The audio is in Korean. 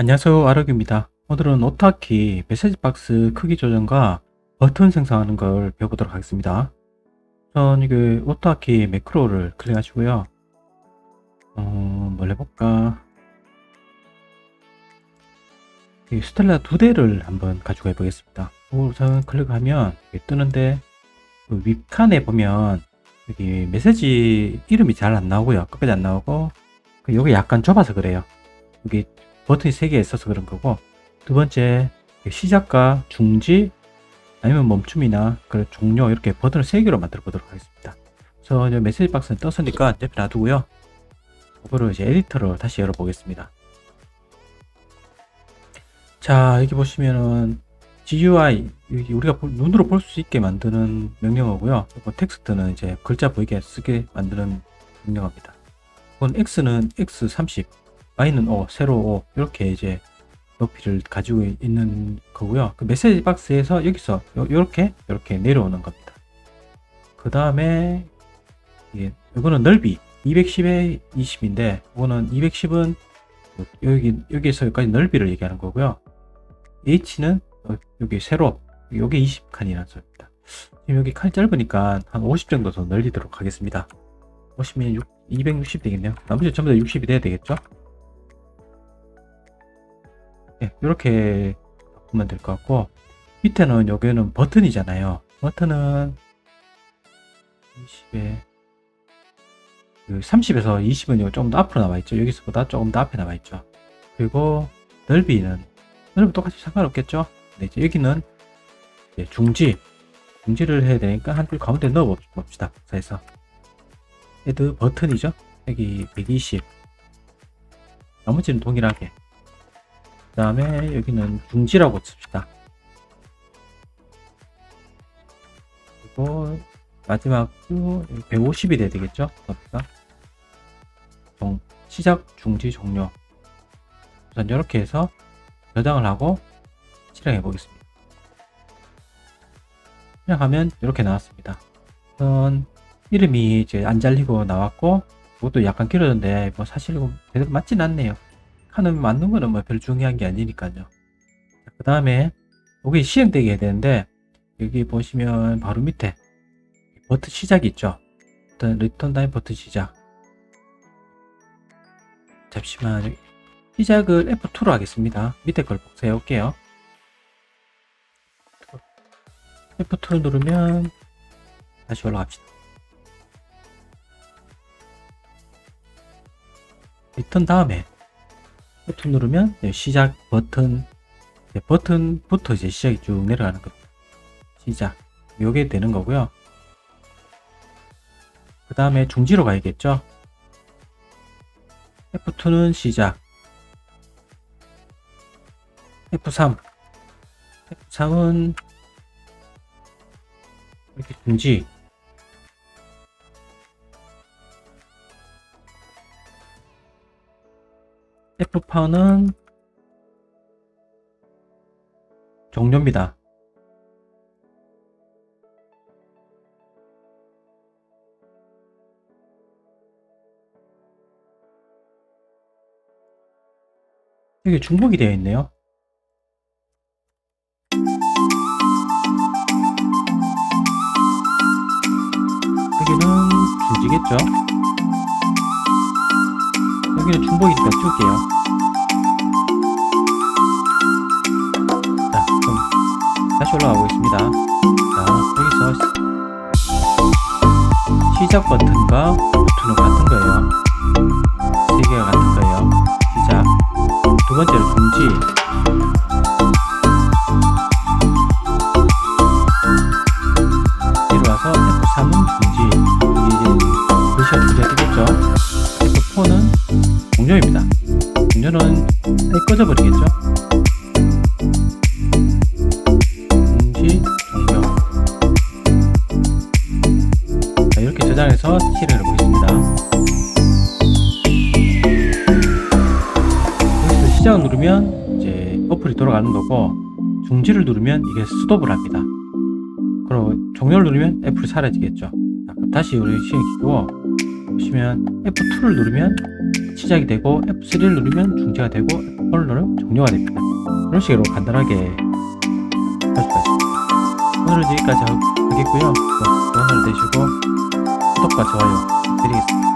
안녕하세요 아락입니다. 오늘은 오타키 메시지 박스 크기 조정과 버튼 생성하는 걸 배워보도록 하겠습니다. 우선 이게 오타키 매크로를 클릭하시고요. 어, 뭘 해볼까? 이 스텔라 두 대를 한번 가지고 해보겠습니다. 우선 클릭하면 뜨는데 그 윗칸에 보면 여기 메시지 이름이 잘 안 나오고요. 끝까지 안 나오고 그 요게 약간 좁아서 그래요. 여기 버튼이 3개 있어서 그런 거고 두 번째 시작과 중지 아니면 멈춤이나 그 종료 이렇게 버튼을 3개로 만들어 보도록 하겠습니다. 그래서 메시지 박스는 떴으니까 옆에 놔두고요. 이거를 이제 에디터로 다시 열어 보겠습니다. 자 여기 보시면은 GUI 우리가 볼- 눈으로 볼 수 있게 만드는 명령어고요. 텍스트는 이제 글자 보이게 쓰게 만드는 명령어입니다. 이건 X는 X30 Y는 5, 세로 5 이렇게 이제 높이를 가지고 있는 거고요. 그 메시지 박스에서 여기서 이렇게 이렇게 내려오는 겁니다. 그 다음에 이게 이거는 넓이 210에 20인데 이거는 210은 여기 여기에서 여기까지 넓이를 얘기하는 거고요. H는 어, 여기 세로 여기 20칸이라는 소리입니다. 지금 여기 칸이 짧으니까 한 50 정도 더 늘리도록 하겠습니다. 50이면 260 되겠네요. 나머지 전부 다 60이 돼야 되겠죠? 이렇게 바꾸면 될 것 같고 밑에는 여기는 버튼이잖아요. 버튼은 20에 30에서 20은 조금 더 앞으로 나와 있죠. 여기서보다 조금 더 앞에 나와 있죠. 그리고 넓이는 넓이 똑같이 상관없겠죠. 근데 이제 여기는 이제 중지 중지를 해야 되니까 한줄 가운데 넣어 봅시다. 그래서 헤드 버튼이죠. 여기 120 나머지는 동일하게 그 다음에 여기는 중지라고 칩시다. 그리고 마지막 주 150이 돼야 되겠죠? 그러니까 종, 시작, 중지, 종료. 우선 이렇게 해서 저장을 하고 실행해 보겠습니다. 실행하면 이렇게 나왔습니다. 우선 이름이 이제 안 잘리고 나왔고 이것도 약간 길어졌는데 뭐 사실 이거 제대로 맞진 않네요. 칸은 맞는 거는 뭐 별 중요한 게 아니니까요. 그 다음에 여기 실행되게 해야 되는데 여기 보시면 바로 밑에 버튼 시작이 있죠. 일단 리턴 다임 버튼 시작. 잠시만 시작을 F2로 하겠습니다. 밑에 걸 세울게요. F2를 누르면 다시 올라갑시다. 리턴 다음에 버튼 누르면 네, 시작 버튼 네, 버튼부터 이제 시작이 쭉 내려가는 겁니다. 시작 요게 되는 거고요. 그 다음에 중지로 가야겠죠. F2는 시작 F3 F3은 이렇게 중지 F8는 종료입니다. 여기 중복이 되어 있네요. 여기는 중지겠죠? 여기는 중복이니까 띄울게요. 자, 그럼 다시 올라가 보겠습니다. 자, 여기서 시작 버튼과 버튼은 같은 거예요. 세 개가 같은 거예요. 시작. 두 번째로 중지. 뒤로 와서 F3은 중지. 이제 글씨가 두개 뜨겠죠? F4는 종료입니다. 종료는 아예 꺼져버리겠죠? 중지, 종료. 자, 이렇게 저장해서 해보겠습니다. 여기서 시작을 누르면 이제 어플이 돌아가는 거고, 중지를 누르면 이게 스톱을 합니다. 그리고 종료를 누르면 애플이 사라지겠죠. 자, 다시 우리 시행시키고 보시면 F2를 누르면 시작이 되고 F3를 누르면 중지가 되고 F4를 누르면 종료가 됩니다. 이런 식으로 간단하게 할 수가 있습니다. 오늘은 여기까지 하- 하겠고요. 하루 되시고 구독과 좋아요 부탁드리겠습니다.